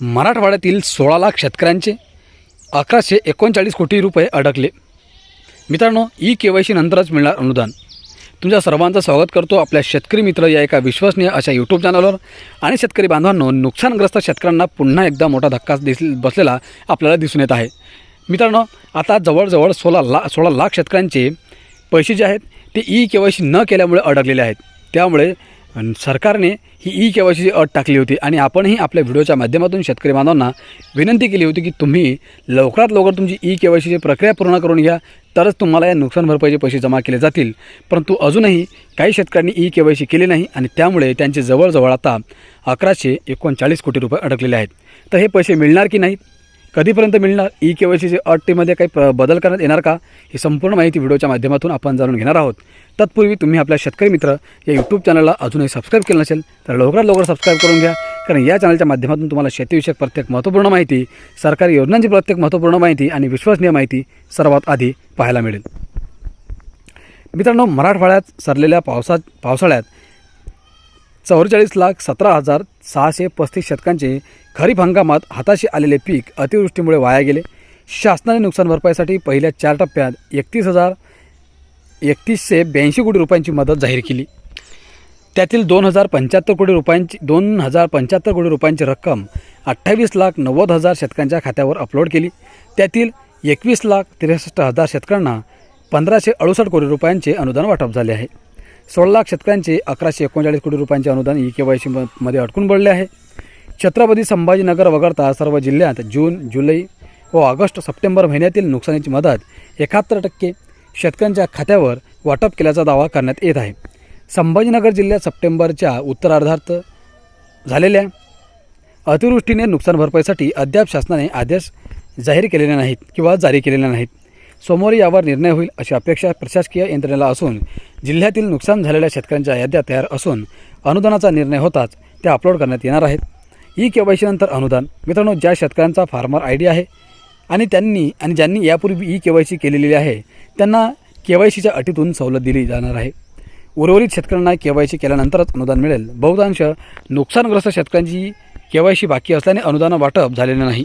मराठवाड्यातील सोळा लाख शेतकऱ्यांचे अकराशे एकोणचाळीस कोटी रुपये अडकले. मित्रांनो ई के वाय सी नंतरच मिळणार अनुदान. तुमच्या सर्वांचं स्वागत करतो आपल्या शेतकरी मित्र या एका विश्वसनीय अशा यूट्यूब चॅनलवर आणि शेतकरी बांधवांनो नुकसानग्रस्त शेतकऱ्यांना पुन्हा एकदा मोठा धक्का दिस बसलेला आपल्याला दिसून येत आहे. मित्रांनो आता जवळजवळ सोळा ला सोळा लाख शेतकऱ्यांचे पैसे जे आहेत ते ई के वाय सी न केल्यामुळे अडकलेले आहेत. त्यामुळे सरकारने ही ई के वाय सीची अट टाकली होती आणि आपणही आपल्या व्हिडिओच्या माध्यमातून शेतकरी बांधवांना विनंती केली होती की तुम्ही लवकरात लवकर तुमची ई के वाय सीची प्रक्रिया पूर्ण करून घ्या तरच तुम्हाला या नुकसान भरपाईचे पैसे जमा केले जातील. परंतु अजूनही काही शेतकऱ्यांनी ई के वाय सी केली नाही आणि त्यामुळे त्यांचे जवळजवळ आता अकराशे एकोणचाळीस कोटी रुपये अडकलेले आहेत. तर हे पैसे मिळणार की नाहीत? कधीपर्यंत मिळणार? ई के वाय सीची अटीमध्ये काही प्र बदल करण्यात येणार का? ही संपूर्ण माहिती व्हिडिओच्या माध्यमातून आपण जाणून घेणार आहोत. तत्पूर्वी तुम्ही आपल्या शेतकरी मित्र या यूट्यूब चॅनलला अजूनही सबस्क्राईब केलं नसेल तर लवकरात लवकर सबस्क्राईब करून घ्या. कारण या चॅनलच्या माध्यमातून तुम्हाला शेतीविषयक प्रत्येक महत्त्वपूर्ण माहिती सरकारी योजनांची प्रत्येक महत्त्वपूर्ण माहिती आणि विश्वसनीय माहिती सर्वात आधी पाहायला मिळेल. मित्रांनो मराठवाड्यात सरलेल्या पावसात पावसाळ्यात चौवेचाळीस लाख सतरा हजार सहाशे पस्तीस शतकांचे खरीप हंगामात हाताशी आलेले पीक अतिवृष्टीमुळे वाया गेले. शासनाने नुकसान भरपाईसाठी पहिल्या चार टप्प्यात एकतीस हजार एकतीसशे ब्याऐंशी कोटी रुपयांची मदत जाहीर केली. त्यातील दोन हजार पंच्याहत्तर कोटी रुपयांची दोन हजार पंच्याहत्तर कोटी रुपयांची रक्कम अठ्ठावीस लाख नव्वद हजार शेतकऱ्यांच्या खात्यावर अपलोड केली. त्यातील एकवीस लाख त्रेसष्ट हजार शेतकऱ्यांना पंधराशे अडुसष्ट कोटी रुपयांचे अनुदान वाटप झाले आहे. सोळा लाख शेतकऱ्यांचे अकराशे एकोणचाळीस कोटी रुपयांचे अनुदान ई के वाय सी मध्ये अडकून पडले आहे. छत्रपती संभाजीनगर वगळता सर्व जिल्ह्यात जून जुलै व ऑगस्ट सप्टेंबर महिन्यातील नुकसानीची मदत एकाहत्तर टक्के शेतकऱ्यांच्या खात्यावर वाटप केल्याचा दावा करण्यात येत आहे. संभाजीनगर जिल्ह्यात सप्टेंबरच्या उत्तरार्धात झालेल्या अतिवृष्टीने नुकसान भरपाईसाठी अद्याप शासनाने आदेश जाहीर केलेले नाहीत किंवा जारी केलेले नाहीत. सोमवारी यावर निर्णय होईल अशी अपेक्षा प्रशासकीय यंत्रणेला असून जिल्ह्यातील नुकसान झालेल्या शेतकऱ्यांच्या याद्या तयार असून अनुदानाचा निर्णय होताच त्या अपलोड करण्यात येणार आहेत. ई के वाय नंतर अनुदान. मित्रांनो ज्या शेतकऱ्यांचा फार्मर आय डी आहे आणि त्यांनी आणि ज्यांनी यापूर्वी ई के वाय सी केलेली आहे त्यांना के वाय सीच्या अटीतून सवलत दिली जाणार आहे. उर्वरित शेतकऱ्यांना के वाय सी केल्यानंतरच अनुदान मिळेल. बहुतांश नुकसानग्रस्त शेतकऱ्यांची के वाय सी बाकी असल्याने अनुदान वाटप झालेले नाही.